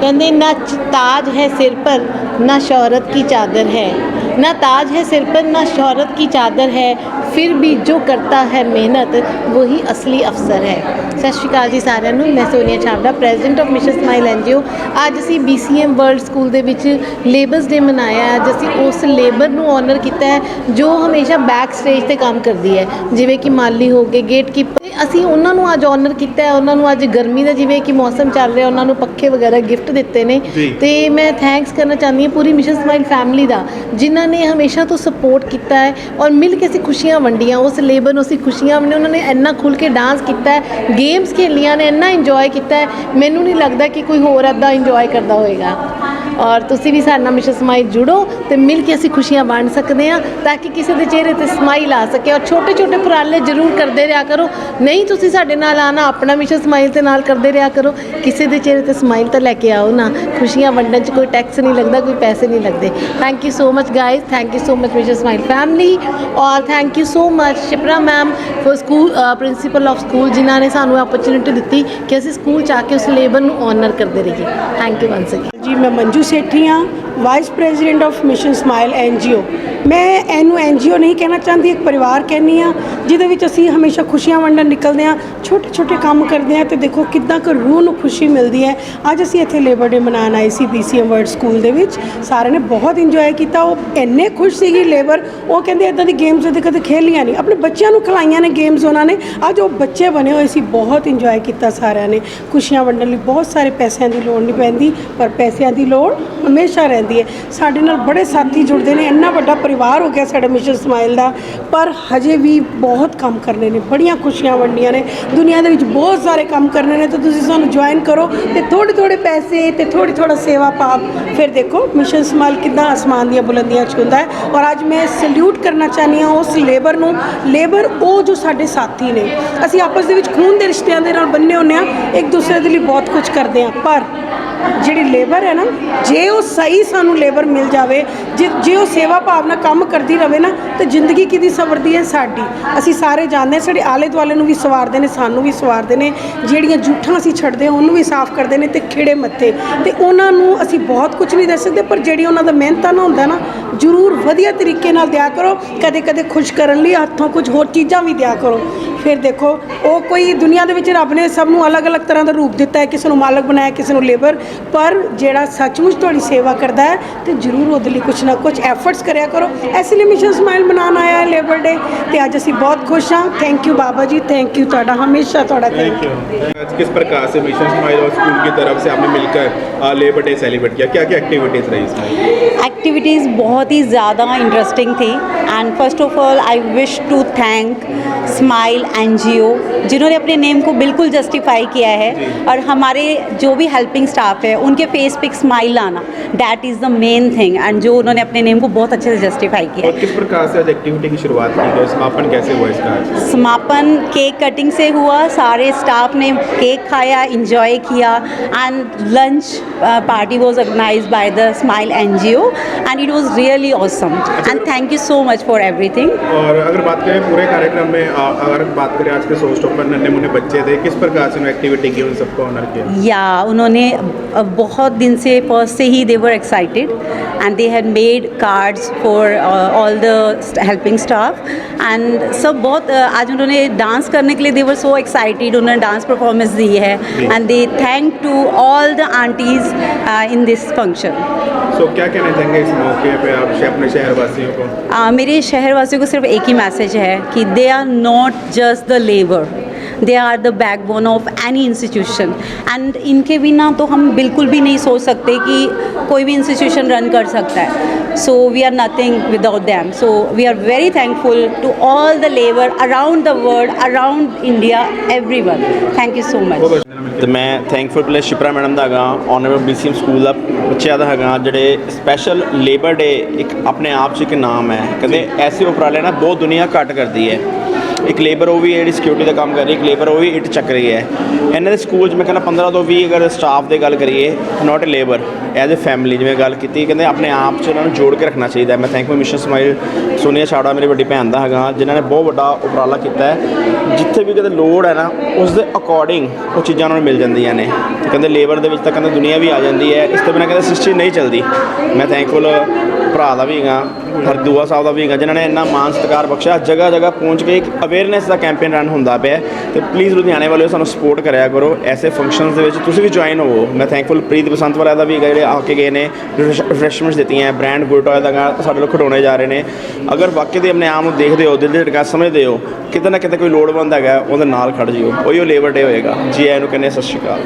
ਕਹਿੰਦੇ ਨਾ ਤਾਜ ਹੈ ਸਿਰ ਪਰ ਨਾ ਸ਼ੌਹਰਤ ਕੀ ਚਾਦਰ ਹੈ। ना ताज है सिर पर ना शोहरत की चादर है ਫਿਰ ਵੀ ਜੋ ਕਰਤਾ ਹੈ ਮਿਹਨਤ ਵਹੀ ਅਸਲੀ ਅਫਸਰ ਹੈ ਸਤਿ ਸ਼੍ਰੀ ਅਕਾਲ ਜੀ ਸਾਰਿਆਂ ਨੂੰ ਮੈਂ Sonia Chhabra president of mission smile NGO ਅੱਜ ਅਸੀਂ BCM ਵਰਲਡ ਸਕੂਲ ਦੇ ਵਿੱਚ ਲੇਬਰਸ ਡੇ ਮਨਾਇਆ ਹੈ। ਅੱਜ ਅਸੀਂ ਉਸ ਲੇਬਰ ਨੂੰ ਆਨਰ ਕੀਤਾ ਹੈ ਜੋ ਹਮੇਸ਼ਾ ਬੈਕ ਸਟੇਜ ਤੇ ਕੰਮ ਕਰਦੀ ਹੈ ਜਿਵੇਂ ਕਿ ਮਾਲੀ ਹੋ ਗਏ ਗੇਟਕੀਪਰ ਅਸੀਂ ਉਹਨਾਂ ਨੂੰ ਅੱਜ ਆਨਰ ਕੀਤਾ ਹੈ ਉਹਨਾਂ ਨੂੰ ਅੱਜ ਗਰਮੀ ਦਾ ਜਿਵੇਂ ਕਿ ਮੌਸਮ ਚੱਲ ਰਿਹਾ ਉਹਨਾਂ ਨੂੰ ਪੱਖੇ ਵਗੈਰਾ ਗਿਫਟ ਦਿੱਤੇ ਨੇ ਜੀ। ਤੇ ਮੈਂ ਥੈਂਕਸ ਕਰਨਾ ਚਾਹੁੰਦੀ ਹਾਂ ਪੂਰੀ ਮਿਸ਼ਨ ਸਮਾਈਲ ਫੈਮਿਲੀ ਦਾ ਜਿਨ੍ਹਾਂ ਨੇ ਹਮੇਸ਼ਾ ਤੋਂ ਸਪੋਰਟ ਕੀਤਾ ਹੈ ਔਰ ਮਿਲ ਕੇ ਅਸੀਂ ਖੁਸ਼ੀਆਂ ਵੰਡੀਆਂ, ਉਸ ਲੇਬਰ ਨੂੰ ਅਸੀਂ ਖੁਸ਼ੀਆਂ ਵੰਡੀਆਂ, ਉਹਨਾਂ ਨੇ ਇੰਨਾ ਖੁੱਲ ਕੇ ਡਾਂਸ ਕੀਤਾ ਹੈ ਗੇਮਸ ਖੇਲੀਆਂ ਨੇ, ਇੰਨਾ ਇੰਜੋਏ ਕੀਤਾ ਹੈ। ਮੈਨੂੰ ਨਹੀਂ ਲੱਗਦਾ ਕਿ ਕੋਈ ਹੋਰ ਅੱਦਾ ਇੰਜੋਏ ਕਰਦਾ ਹੋਏਗਾ। ਔਰ ਤੁਸੀਂ ਵੀ ਸਾਡੇ ਨਾਲ ਮਿਸ਼ਨ ਸਮਾਈਲ ਜੁੜੋ ਤੇ ਮਿਲ ਕੇ ਅਸੀਂ ਖੁਸ਼ੀਆਂ ਵੰਡ ਸਕਦੇ ਹਾਂ ਤਾਂ ਕਿ ਕਿਸੇ ਦੇ ਚਿਹਰੇ ਤੇ ਸਮਾਈਲ ਆ ਸਕੇ ਔਰ ਛੋਟੇ ਛੋਟੇ ਉਪਰਾਲੇ ਜ਼ਰੂਰ ਕਰਦੇ ਰਿਹਾ ਕਰੋ। ਨਹੀਂ ਤੁਸੀਂ ਸਾਡੇ ਨਾਲ ਆਣਾ ਆਪਣਾ ਮਿਸ਼ਨ ਸਮਾਈਲ ਦੇ ਨਾਲ ਕਰਦੇ ਰਿਹਾ ਕਰੋ। ਕਿਸੇ ਦੇ ਚਿਹਰੇ ਤੇ ਸਮਾਈਲ ਤਾਂ ਲੈ ਕੇ ਆਓ ਨਾ। ਖੁਸ਼ੀਆਂ ਵੰਡਣ 'ਚ ਕੋਈ ਟੈਕਸ ਨਹੀਂ ਲੱਗਦਾ, ਕੋਈ ਪੈਸੇ ਨਹੀਂ ਲੱਗਦੇ। Thank you so much guys thank you so much mission smile family ਔਰ thank you so much Shipra ma'am for school principal of school ਜਿਨ੍ਹਾਂ ਨੇ ਸਾਨੂੰ ਅਪਰਚੂਨਿਟੀ ਦਿੱਤੀ ਕਿ ਅਸੀਂ ਸਕੂਲ ਚ ਆ ਕੇ ਉਸ ਲੇਬਰ ਨੂੰ ਆਨਰ ਕਰਦੇ ਰਹੀਏ। ਥੈਂਕ ਯੂ ਵਾਂਸ ਅਗੇਨ ਜੀ, ਮੈਂ Manju Sethia vice president of mission smile NGO ਮੈਂ ਇਹਨੂੰ ਐਨਜੀਓ ਨਹੀਂ ਕਹਿਣਾ ਚਾਹੁੰਦੀ, ਇੱਕ ਪਰਿਵਾਰ ਕਹਿੰਦੀ ਆ ਜਿਹਦੇ ਵਿੱਚ ਅਸੀਂ ਹਮੇਸ਼ਾ ਖੁਸ਼ੀਆਂ ਵੰਡਣ ਨਿਕਲਦੇ ਆ ਛੋਟੇ ਛੋਟੇ ਕੰਮ ਕਰਦੇ ਆ ਤੇ ਦੇਖੋ ਕਿੱਦਾਂ ਕੁ ਰੂਹ ਨੂੰ ਖੁਸ਼ੀ ਮਿਲਦੀ ਹੈ। ਅੱਜ ਅਸੀਂ ਇੱਥੇ ਲੇਬਰ ਡੇ ਮਨਾਉਣ ਆਏ ਸੀ ਬੀਸੀਐਮ ਵਰਡ ਸਕੂਲ ਦੇ ਵਿੱਚ। ਸਾਰਿਆਂ ਨੇ ਬਹੁਤ ਇੰਜੋਏ ਕੀਤਾ। ਉਹ ਇੰਨੇ ਖੁਸ਼ ਸੀਗੀ ਲੇਬਰ ਉਹ ਕਹਿੰਦੇ ਇਦਾਂ ਦੀ ਗੇਮਸ ਉਹਦੇ ਕਦੇ ਖੇਲੀਆਂ ਨਹੀਂ। ਆਪਣੇ ਬੱਚਿਆਂ ਨੂੰ ਖਿਲਾਈਆਂ ਨੇ ਗੇਮਸ ਉਹਨਾਂ ਨੇ। ਅੱਜ ਉਹ ਬੱਚੇ ਬਣੇ ਹੋਏ ਸੀ, ਬਹੁਤ ਇੰਜੋਏ ਕੀਤਾ ਸਾਰਿਆਂ ਨੇ। ਖੁਸ਼ੀਆਂ ਵੰਡਣ ਲਈ ਬਹੁਤ ਸਾਰੇ ਪੈਸਿਆਂ ਦੀ ਲੋੜ ਨਹੀਂ ਪੈਂਦੀ, ਪਰ ਪੈਸਿਆਂ ਦੀ ਲੋੜ ਹਮੇਸ਼ਾ ਰਹਿੰਦੀ ਹੈ। ਸਾਡੇ ਨਾਲ ਬੜੇ ਸਾਥੀ ਜੁੜਦੇ ਨੇ, ਇੰਨਾ ਵੱਡਾ ਪਰਿਵਾਰ ਹੋ ਗਿਆ ਸਾਡਾ ਮਿਸ਼ਨ ਸਮਾਈਲ ਦਾ, ਪਰ ਹਜੇ ਵੀ ਬਹੁਤ ਕੰਮ ਕਰਨੇ ਨੇ, ਬੜੀਆਂ ਖੁਸ਼ੀਆਂ ਵੰਡੀਆਂ ਨੇ। ਦੁਨੀਆ ਦੇ ਵਿੱਚ ਬਹੁਤ ਸਾਰੇ ਕੰਮ ਕਰਨੇ ਨੇ, ਤਾਂ ਤੁਸੀਂ ਸਾਨੂੰ ਜੁਆਇਨ ਕਰੋ ਤੇ ਥੋੜੇ ਥੋੜੇ ਪੈਸੇ ਤੇ ਥੋੜੀ ਥੋੜਾ ਸੇਵਾ ਪਾਪ ਫਿਰ ਦੇਖੋ ਮਿਸ਼ਨ ਸਮਾਈਲ ਕਿੱਦਾਂ ਅਸਮਾਨ ਦੀਆਂ ਬੁਲੰਦੀਆਂ 'ਚ ਹੁੰਦਾ ਹੈ। ਔਰ ਅੱਜ ਮੈਂ ਸਲੂਟ ਕਰਨਾ ਚਾਹੁੰਦੀ ਹਾਂ ਉਸ ਲੇਬਰ ਨੂੰ। ਲੇਬਰ ਉਹ ਜੋ ਸਾਡੇ ਸਾਥੀ ਨੇ। ਅਸੀਂ ਆਪਸ ਦੇ ਵਿੱਚ ਖੂਨ ਦੇ ਰਿਸ਼ਤਿਆਂ ਦੇ ਨਾਲ ਬੰਨੇ ਹੁੰਦੇ ਹਾਂ, ਇੱਕ ਦੂਸਰੇ ਦੇ ਲਈ ਬਹੁਤ ਕੁਝ ਕਰਦੇ ਹਾਂ, ਪਰ ਜਿਹੜੀ ਲੇਬਰ ਹੈ ਨਾ, ਜੇ ਉਹ ਸਹੀ ਸਾਨੂੰ ਲੇਬਰ ਮਿਲ ਜਾਵੇ, ਜੇ ਜੇ ਉਹ ਸੇਵਾ ਭਾਵਨਾ ਕੰਮ ਕਰਦੀ ਰਵੇ ਨਾ, ਤੇ ਜ਼ਿੰਦਗੀ ਕਿਹਦੀ ਸਵਰਦੀ ਹੈ? ਸਾਡੀ। ਅਸੀਂ ਸਾਰੇ ਜਾਣਦੇ ਹਾਂ, ਸਾਡੇ ਆਲੇ ਦੁਆਲੇ ਨੂੰ ਵੀ ਸਵਾਰਦੇ ਨੇ, ਸਾਨੂੰ ਵੀ ਸਵਾਰਦੇ ਨੇ। ਜਿਹੜੀਆਂ ਜੂਠਾਂ ਅਸੀਂ ਛੱਡਦੇ ਹਾਂ, ਉਹਨੂੰ ਵੀ ਸਾਫ਼ ਕਰਦੇ ਨੇ ਤੇ ਖਿੜੇ ਮੱਥੇ। ਤੇ ਉਹਨਾਂ ਨੂੰ ਅਸੀਂ ਬਹੁਤ ਕੁਝ ਨਹੀਂ ਦੱਸ ਸਕਦੇ, ਪਰ ਜਿਹੜੀ ਉਹਨਾਂ ਦਾ ਮਿਹਨਤਾਂ ਨਾ ਹੁੰਦਾ ਨਾ, ਜ਼ਰੂਰ ਵਧੀਆ ਤਰੀਕੇ ਨਾਲ ਦਿਆ ਕਰੋ। ਕਦੇ ਕਦੇ ਖੁਸ਼ ਕਰਨ ਲਈ ਹੱਥੋਂ ਕੁਝ ਹੋਰ ਚੀਜ਼ਾਂ ਵੀ ਦਿਆ ਕਰੋ। ਫਿਰ ਦੇਖੋ ਉਹ ਕੋਈ ਦੁਨੀਆ ਦੇ ਵਿੱਚ ਰੱਬ ਨੇ ਸਭ ਨੂੰ ਅਲੱਗ-ਅਲੱਗ ਤਰ੍ਹਾਂ ਦਾ ਰੂਪ ਦਿੱਤਾ ਹੈ ਕਿਸੇ ਨੂੰ ਮਾਲਕ ਬਣਾਇਆ ਕਿਸੇ ਨੂੰ ਲੇਬਰ ਪਰ ਜਿਹੜਾ ਸੱਚਮੁੱਚ ਤੁਹਾਡੀ ਸੇਵਾ ਕਰਦਾ ਹੈ ਤੇ ਜ਼ਰੂਰ ਉਹਦੇ ਲਈ ਕੁਝ ਨਾ ਕੁਝ ਐਫਰਟਸ ਕਰਿਆ ਕਰੋ ਇਸ ਲਈ ਮਿਸ਼ਨ ਸਮਾਈਲ ਮਨਾਉਣ ਆਇਆ ਹੈ ਲੇਬਰ ਡੇ ਤੇ ਅੱਜ ਅਸੀਂ ਬਹੁਤ ਖੁਸ਼ ਹਾਂ thank you Baba ji thank you ਤੁਹਾਡਾ ਹਮੇਸ਼ਾ ਤੁਹਾਡਾ थैंक यू आज किस प्रकार से मिशन स्माइल और स्कूल की तरफ से आपने मिलकर लेबर डे सेलिब्रेट किया क्या क्या एक्टिविटीज़ रही इसमें एक्टिविटीज़ बहुत ही ज़्यादा इंटरेस्टिंग थी and first of all I wish to thank smile N जिन्होंने अपने नेम को बिल्कुल जस्टिफाई किया है। और हमारे जो भी हेल्पिंग स्टाफ है उनके फेस पे एक स्माइल आना that is the main thing and जो उन्होंने अपने नेम को बहुत अच्छे से जस्टिफाई किया। और किस प्रकार से आज एक्टिविटी की शुरुआत की गई? समापन कैसे हुआ इसका समापन केक कटिंग से हुआ। सारे स्टाफ ने केक खाया इंजॉय किया। And lunch party was organised by the smile NGO and it was really awesome and thank you so much for everything और अगर बात करें पूरे कार्यक्रम में आ, अगर बात करें आज के शो स्टॉप पर नन्हे मुन्ने बच्चे थे किस प्रकार से उन्होंने एक्टिविटी की उन सबको ऑनर किया या उन्होंने अ, बहुत दिन से फर्स्ट से ही they were excited and they had made cards for all the helping staff and सब बहुत अ, आज उन्होंने डांस करने के लिए दे वर सो एक्साइटेड उन्होंने डांस परफॉर्मेंस दी है and they thank to all the aunties in this function so क्या कहना चाहेंगे इस मौके पे आप शे- अपने शहर वासियों को आ, मेरे शहरवासियों को सिर्फ एक ही मैसेज है कि they are not just the labour they are the backbone of any institution and इनके बिना तो हम बिल्कुल भी नहीं सोच सकते कि कोई भी इंस्टीट्यूशन रन कर सकता है so we are nothing without them so we are very thankful to all the labour around the world around India everyone thank you so much ਤੇ ਮੈਂ ਥੈਂਕਫੁਲ ਪਲੇਸ ਸ਼ਿਪਰਾ ਮੈਡਮ ਦਾ ਹੈਗਾ ਆਨਰੇਬਲ ਬੀਸੀਐਮ ਸਕੂਲ ਦਾ ਬੱਚਿਆਂ ਦਾ ਹੈਗਾ ਜਿਹੜੇ special labour ਡੇ ਇੱਕ ਆਪਣੇ ਆਪ 'ਚ ਇੱਕ ਨਾਮ ਹੈ ਕਹਿੰਦੇ ਐਸੇ ਉਪਰਾਲੇ ਨਾ ਬਹੁਤ ਦੁਨੀਆ ਘੱਟ ਕਰਦੀ ਹੈ ਇੱਕ ਲੇਬਰ ਉਹ ਵੀ ਜਿਹੜੀ ਸਿਕਿਉਰਿਟੀ ਦਾ ਕੰਮ ਕਰ ਰਹੀ ਹੈ, ਇੱਕ ਲੇਬਰ ਉਹ ਵੀ ਇੱਟ ਚੱਕ ਰਹੀ ਹੈ। ਇਹਨਾਂ ਦੇ ਸਕੂਲ 'ਚ ਮੈਂ ਕਹਿੰਦਾ 15 ਤੋਂ 20 ਅਗਰ ਸਟਾਫ ਦੀ ਗੱਲ ਕਰੀਏ not a labour as a family ਜਿਵੇਂ ਗੱਲ ਕੀਤੀ, ਕਹਿੰਦੇ ਆਪਣੇ ਆਪ 'ਚ ਉਹਨਾਂ ਨੂੰ ਜੋੜ ਕੇ ਰੱਖਣਾ ਚਾਹੀਦਾ ਮੈਂ thankful mission smile Sonia Chhara ਮੇਰੀ ਵੱਡੀ ਭੈਣ ਦਾ ਹੈਗਾ, ਜਿਨ੍ਹਾਂ ਨੇ ਬਹੁਤ ਵੱਡਾ ਉਪਰਾਲਾ ਕੀਤਾ ਹੈ। ਜਿੱਥੇ ਵੀ ਕਿਤੇ ਲੋੜ ਹੈ ਨਾ ਉਸ ਦੇ ਅਕੋਰਡਿੰਗ ਉਹ ਚੀਜ਼ਾਂ ਉਹਨਾਂ ਨੂੰ ਮਿਲ ਜਾਂਦੀਆਂ ਨੇ। ਤੇ ਕਹਿੰਦੇ ਲੇਬਰ ਦੇ ਵਿੱਚ ਤਾਂ ਕਹਿੰਦੇ ਦੁਨੀਆ ਵੀ ਆ ਜਾਂਦੀ ਹੈ, ਇਸ ਤੋਂ ਬਿਨਾਂ ਕਹਿੰਦੇ ਸਿਸਟਮ ਨਹੀਂ ਚੱਲਦੀ। ਮੈਂ ਥੈਂਕਫੁਲ ਭਰਾ ਦਾ ਵੀ ਹੈਗਾ, ਹਰਦੂਆ ਸਾਹਿਬ ਦਾ ਵੀ ਹੈਗਾ, ਜਿਨ੍ਹਾਂ ਨੇ ਇੰਨਾ ਮਾਨ ਸਤਿਕਾਰ ਬਖਸ਼ਿਆ। ਜਗ੍ਹਾ ਜਗ੍ਹਾ ਪਹੁੰਚ ਕੇ ਇੱਕ ਅਵੇਅਰਨੈਸ ਦਾ ਕੈਂਪੇਨ ਰਨ ਹੁੰਦਾ ਪਿਆ। ਹੈ ਤੇ ਪਲੀਜ਼ ਲੁਧਿਆਣੇ ਵਾਲਿਓ ਸਾਨੂੰ ਸਪੋਰਟ ਕਰਿਆ ਕਰੋ। ਐਸੇ ਫੰਕਸ਼ਨਸ ਦੇ ਵਿੱਚ ਤੁਸੀਂ ਵੀ ਜੁਆਇਨ ਹੋਵੋ। ਮੈਂ ਥੈਂਕਫੁਲ ਪ੍ਰੀਤ ਬਸੰਤ ਵਾਲਾ ਦਾ ਵੀ ਹੈਗਾ, ਜਿਹੜੇ ਆ ਕੇ ਗਏ ਨੇ ਰਿਫਰੈਸ਼ਮੈਂਟਸ ਦਿੱਤੀਆਂ ਬ੍ਰਾਂਡ ਗੁਰਟੋਏ ਦਾ ਗਾ ਸਾਡੇ ਲੋਕ ਖਿਡੌਣੇ ਜਾ ਰਹੇ ਨੇ। ਅਗਰ ਵਾਕਈ ਦੇ ਆਪਣੇ ਆਪ ਨੂੰ ਦੇਖਦੇ ਹੋ, ਦਿਲ ਦੇ ਟਕਾ ਸਮਝਦੇ ਹੋ, ਕਿਤੇ ਨਾ ਕਿਤੇ ਕੋਈ ਲੋੜਵੰਦ ਹੈਗਾ, ਉਹਦੇ ਨਾਲ ਖੜ ਜਿਓ। ਉਹੀ ਉਹ ਲੇਬਰ ਡੇ ਹੋਏਗਾ। ਜੀ ਆਇਆਂ ਨੂੰ ਕਹਿੰਦੇ ਸਤਿ ਸ਼੍ਰੀ ਅਕਾਲ।